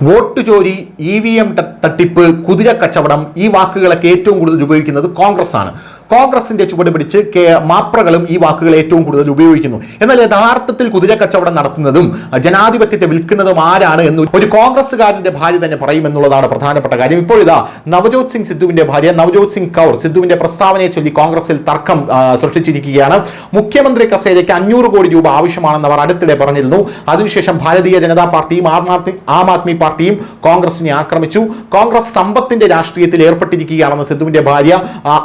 Vote ചോരി E V M തട്ടിപ്പ് കുതിര കച്ചവടം ഈ വാക്കുകളൊക്കെ ഏറ്റവും കൂടുതൽ ഉപയോഗിക്കുന്നത് കോൺഗ്രസ് ആണ് കോൺഗ്രസിന്റെ ചുവട് പിടിച്ച് കെ മാപ്രകളും ഈ വാക്കുകൾ ഏറ്റവും കൂടുതൽ ഉപയോഗിക്കുന്നു. എന്നാൽ യഥാർത്ഥത്തിൽ കുതിര കച്ചവടം നടത്തുന്നതും ജനാധിപത്യത്തെ വിൽക്കുന്നതും ആരാണ് എന്ന് ഒരു കോൺഗ്രസ്സുകാരന്റെ ഭാര്യ തന്നെ പറയുമെന്നുള്ളതാണ് പ്രധാനപ്പെട്ട കാര്യം. ഇപ്പോഴിതാ നവജോത് സിംഗ് സിദ്ധുവിന്റെ ഭാര്യ നവജോത് സിംഗ് കൗർ സിദ്ധുവിന്റെ പ്രസ്താവനയെ ചൊല്ലി കോൺഗ്രസിൽ തർക്കം സൃഷ്ടിച്ചിരിക്കുകയാണ്. മുഖ്യമന്ത്രി കസേരയ്ക്ക് അഞ്ഞൂറ് കോടി രൂപ ആവശ്യമാണെന്ന് അവർ അടുത്തിടെ പറഞ്ഞിരുന്നു. അതിനുശേഷം ഭാരതീയ ജനതാ പാർട്ടിയും ആം ആം ആദ്മി പാർട്ടിയും കോൺഗ്രസിനെ ആക്രമിച്ചു. കോൺഗ്രസ് സമ്പത്തിന്റെ രാഷ്ട്രീയത്തിൽ ഏർപ്പെട്ടിരിക്കുകയാണെന്ന് സിദ്ധുവിന്റെ ഭാര്യ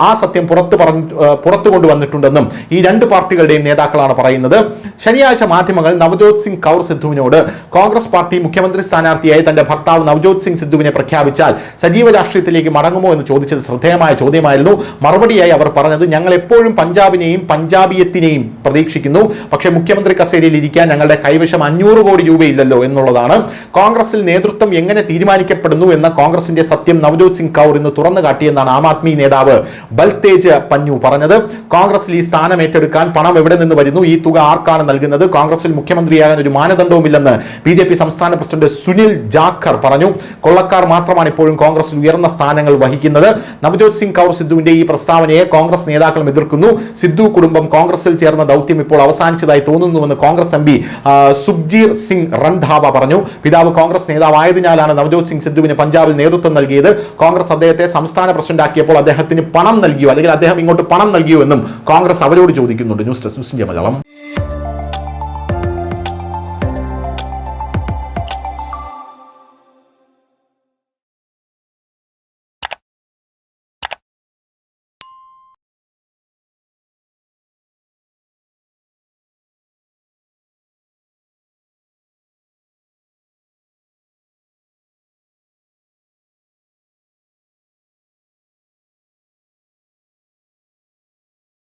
ആ സത്യം പുറത്തു പറഞ്ഞു ആ, പുറത്തു കൊണ്ടുവന്നിട്ടുണ്ടെന്നും ഈ രണ്ട് പാർട്ടികളുടെയും നേതാക്കളാണ് പറയുന്നത്. ശനിയാഴ്ച മാധ്യമങ്ങൾ നവജോത് സിംഗ് കൗർ സിദ്ധുവിനോട് കോൺഗ്രസ് പാർട്ടി മുഖ്യമന്ത്രി സ്ഥാനാർത്ഥിയായി തന്റെ ഭർത്താവ് നവജോത് സിംഗ് സിദ്ധുവിനെ പ്രഖ്യാപിച്ചാൽ സജീവ രാഷ്ട്രീയത്തിലേക്ക് മടങ്ങുമോ എന്ന് ചോദിച്ചത് ശ്രദ്ധേയമായ ചോദ്യമായിരുന്നു. മറുപടിയായി അവർ പറഞ്ഞത് ഞങ്ങൾ എപ്പോഴും പഞ്ചാബിനെയും പഞ്ചാബിയത്തിനെയും പ്രതീക്ഷിക്കുന്നു. പക്ഷേ മുഖ്യമന്ത്രി കസേരയിൽ ഇരിക്കാൻ ഞങ്ങളുടെ കൈവശം അഞ്ഞൂറ് കോടി രൂപയില്ലല്ലോ എന്നുള്ളതാണ്. കോൺഗ്രസിൽ നേതൃത്വം എങ്ങനെ തീരുമാനിക്കപ്പെടുന്നു എന്ന കോൺഗ്രസിന്റെ സത്യം നവജോത് സിംഗ് കൗർ ഇന്ന് തുറന്നു കാട്ടിയെന്നാണ് ആം ആദ്മി നേതാവ് ബൽതേജ് പഞ്ഞു പറഞ്ഞത്. കോൺഗ്രസിൽ ഈ സ്ഥാനം ഏറ്റെടുക്കാൻ പണം എവിടെ നിന്ന് വരുന്നു? ഈ തുക ആർക്കാണ് നൽകുന്നത്? കോൺഗ്രസിൽ മുഖ്യമന്ത്രിയാകാൻ ഒരു മാനദണ്ഡവുമില്ലെന്ന് ബി ജെ പി സംസ്ഥാന പ്രസിഡന്റ് സുനിൽ ജാഖർ പറഞ്ഞു. കൊള്ളക്കാർ മാത്രമാണ് ഇപ്പോഴും കോൺഗ്രസിൽ ഉയർന്ന സ്ഥാനങ്ങൾ വഹിക്കുന്നത്. നവജോത് സിംഗ് കൗർ സിദ്ധുവിന്റെ ഈ പ്രസ്താവനയെ കോൺഗ്രസ് നേതാക്കളും എതിർക്കുന്നു. സിദ്ധു കുടുംബം കോൺഗ്രസിൽ ചേർന്ന ദൗത്യം ഇപ്പോൾ അവസാനിച്ചതായി തോന്നുന്നുവെന്ന് കോൺഗ്രസ് എം പി സുഖ്ജീർ സിംഗ് റൺധാവ പറഞ്ഞു. പിതാവ് കോൺഗ്രസ് നേതാവായതിനാലാണ് നവജോത് സിംഗ് സിദ്ധുവിന് പഞ്ചാബിൽ നേതൃത്വം നൽകിയത്. കോൺഗ്രസ് അദ്ദേഹത്തെ സംസ്ഥാന പ്രസിഡന്റ് ആക്കിയപ്പോൾ അദ്ദേഹത്തിന് പണം നൽകിയോ? അല്ലെങ്കിൽ അദ്ദേഹം ഇങ്ങോട്ട് പണം നൽകിയോ എന്നും കോൺഗ്രസ് അവരോട് ചോദിക്കുന്നുണ്ട്. News desk news Malayalam.